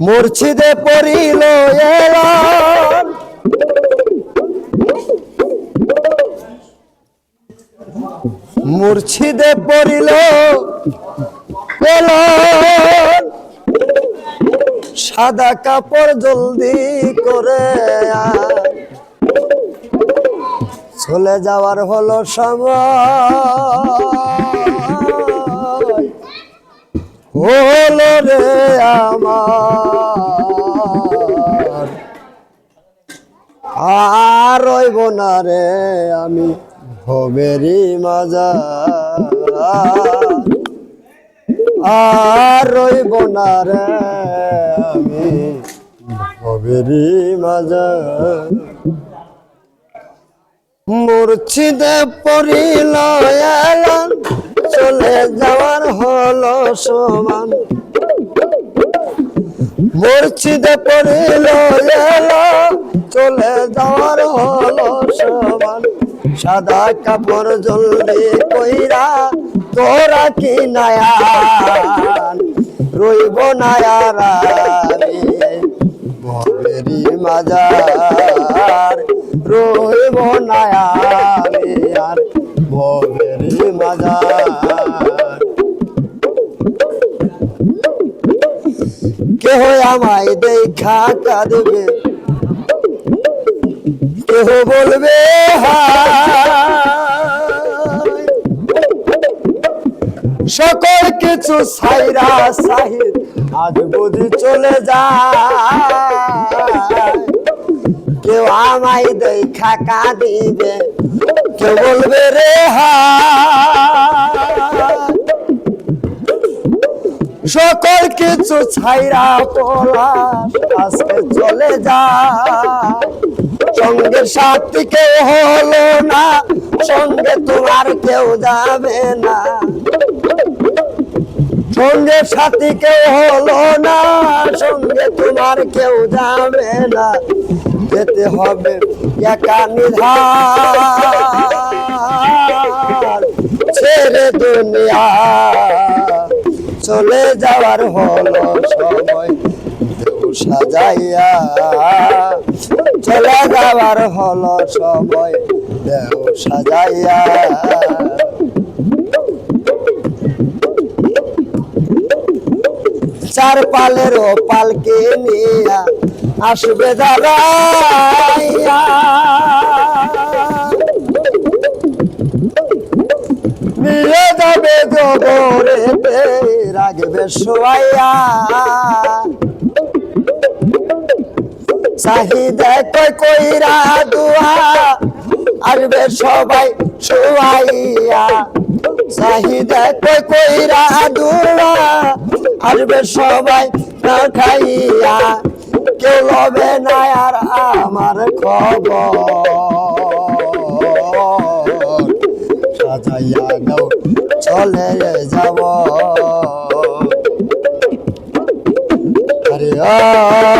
মুর্ছিদে পড়িল এলাম। মুর্ছিদে পড়িল এলাম। সাদা কাপড় জলদি করে আয়। চলে যাওয়ার হলো সময়। হলো রে আমার। আর রইব না রে আমি হবেরি মাজা আর রইব না রে আমি হবেরি মাজা মূর্ছিদে পড়িল এলাম চলে যাওয়ার হলো সমান। মূর্ছিদে পড়িল এলাম চলে যাওয়ার হলো সমান। সাদা কাপড় জলদি কইরা তোরা কি নায়ান? রইব নায়ারা ভবেরি কেহ আমায় দেখা কাঁদবে। কেহ বলবে সকল কিছু সাইরা সাহিদ আজ বুঝি চলে যায়। কেউ আমায় দেখা কাঁদিবে, কেউ বলবে, রে হায়। সকল কিছু ছাইরা পড়া আজকে চলে যা। সঙ্গে সাথী কেউ হলো না, সঙ্গে তোমার কেউ যাবে না। সঙ্গে সাথী কেউ হলো না, সঙ্গে তোমার কেউ যাবে না। যেতে হবে একা নিধার, ছেড়ে দুনিয়া চলে যাওয়ার হলো সময়। সাজাইয়া চলে যাওয়ার হলো সময়। দেউ সাজাইয়া চার পালের ও পালকে নিয়া আসবে দাঁড়াইয়া নিয়ে যাবে জগরেতে রাখবে শোয়াইয়া। চাহিদা কই কইরা দুয়া, আসবে সবাই শোয়াইয়া। চাহিদা কই কইরা দুয়া, আসবে সবাই না খাইয়া। কেউ লবে না আর আমার খবর। সাজাইয়া নাও, চলে যাব আরে আ